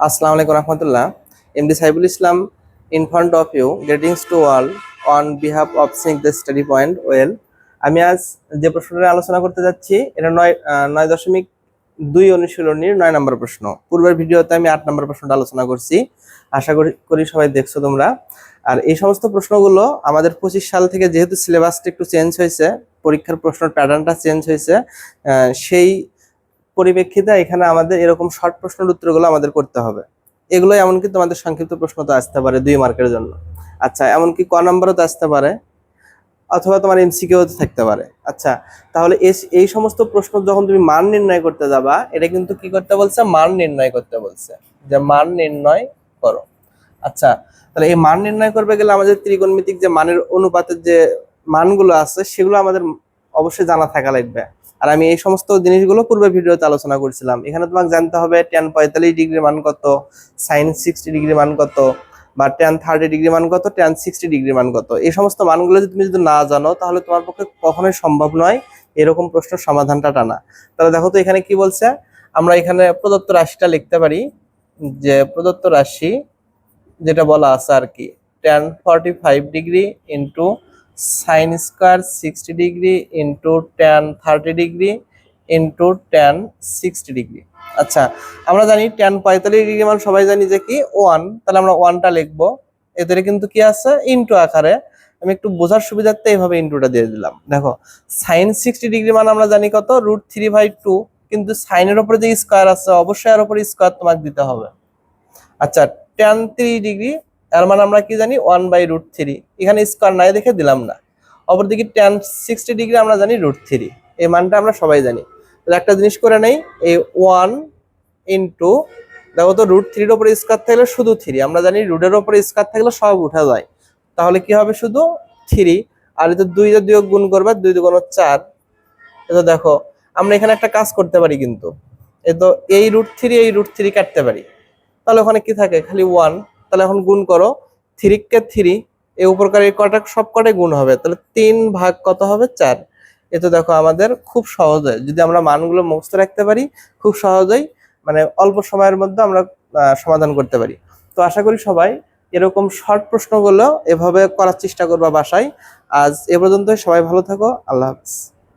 Assalamu alaikum rahmatullah. MD Saibul Islam in front of you, greetings to all on behalf of Sync the Study point well আমি আজ যে প্রশ্নটা আলোচনা করতে যাচ্ছি এটা নয় নয় দশমিক দুই অনুশীলনীর নয় নম্বর প্রশ্ন। পূর্বের ভিডিওতে আমি আট নম্বর প্রশ্নটা আলোচনা করছি। আশা করি করি সবাই দেখছ তোমরা। আর এই সমস্ত প্রশ্নগুলো আমাদের পঁচিশ সাল থেকে যেহেতু সিলেবাসটা একটু চেঞ্জ হয়েছে পরীক্ষার প্রশ্নের প্যাটার্নটা চেঞ্জ হয়েছে সেই পরিপ্রেক্ষিতে এখানে আমাদের এরকম শর্ট প্রশ্নের উত্তরগুলো আমাদের করতে হবে। এগুলো এমনকি তোমাদের সংক্ষিপ্ত প্রশ্ন তো আসতে পারে দুই মার্কের জন্য। আচ্ছা এমনকি ক নম্বরও তো আসতে পারে, অথবা তোমার এমসিকিউ থাকতে পারে। আচ্ছা তাহলে এই সমস্ত প্রশ্ন যখন তুমি মান নির্ণয় করতে যাবা, এটা কিন্তু কি করতে বলছে? মান নির্ণয় করতে বলছে। যে মান নির্ণয় করো। আচ্ছা তাহলে এই মান নির্ণয় করবে গেলে আমাদের ত্রিকোণমিতিক যে মানের অনুপাতের যে মানগুলো আছে, সেগুলো আমাদের অবশ্যই জানা থাকা লাগবে। আর আমি এই সমস্ত জিনিসগুলো পূর্বে ভিডিওতে আলোচনা করছিলাম। এখানে তোমাকে জানতে হবে টেন পঁয়তাল্লিশ ডিগ্রি মান কত সাইন সিক্সটি ডিগ্রি মান কত, বা টেন থার্টি ডিগ্রি মান কত টেন সিক্সটি ডিগ্রি মান কত। এই সমস্ত মানগুলো যদি তুমি যদি না জানো, তাহলে তোমার পক্ষে কখনোই সম্ভব নয় এরকম প্রশ্নের সমাধানটা টানা। তাহলে দেখো তো এখানে কি বলছে? আমরা এখানে প্রদত্ত রাশিটা লিখতে পারি, যে প্রদত্ত রাশি, যেটা বলা আছে আর কি ten forty five degree into sine square sixty degree into ten thirty degree into ten sixty degree আচ্ছা আমরা জানি টেন পঁয়তাল্লিশ ডিগ্রি মান সবাই জানি যে কি? ওয়ান তাহলে আমরা ওয়ানটা লিখব। এদের কিন্তু কি আছে? ইন্টু আকারে। আমি একটু বোঝার সুবিধার্থে এইভাবে ইন্টুটা দিয়ে দিলাম। দেখো সাইন সিক্সটি ডিগ্রি মান আমরা জানি কত? রুট থ্রি বাই টু কিন্তু সাইনের উপরে যে স্কোয়ার আছে, অবশ্যই এর উপরে স্কোয়ার তোমাকে দিতে হবে। আচ্ছা টেন থ্রি ডিগ্রি এর মানে আমরা কি জানি? ওয়ান বাই রুট থ্রি এখানে স্কোয়ার নাই দেখে দিলাম না। অপরদিকে টেন সিক্সটি ডিগ্রি আমরা জানি রুট থ্রি এই মানটা আমরা সবাই জানি। তাহলে একটা জিনিস করে নেই, এই ওয়ান ইন্টু দেখো তো রুট থ্রির ওপরে স্কোয়ার থাকলে শুধু থ্রি আমরা জানি রুটের ওপরে স্কোয়ার থাকলে সব উঠা যায়। তাহলে কি হবে শুধু থ্রি আর এই তো দুই দুই গুণ করবে, দুই দুগুণ চার। এটা দেখো, আমরা এখানে একটা কাজ করতে পারি কিন্তু। এই তো এই রুট থ্রি এই রুট থ্রি কাটতে পারি। তাহলে ওখানে কি থাকে? খালি ওয়ান তাহলে এখন গুণ করো। থ্রি কে থ্রি এই উপরকার এই কটা, সব কটাই গুণ হবে। তাহলে তিন ভাগ কত হবে? চার। এ তো দেখো আমাদের খুব সহজে যদি আমরা মানগুলো মুখস্থ রাখতে পারি, খুব সহজেই মানে অল্প সময়ের মধ্যে আমরা সমাধান করতে পারি। তো আশা করি সবাই এরকম শর্ট প্রশ্নগুলো এভাবে করার চেষ্টা করবা বাসায়। আজ এ পর্যন্তই। সবাই ভালো থাকো। আল্লাহ হাফিজ।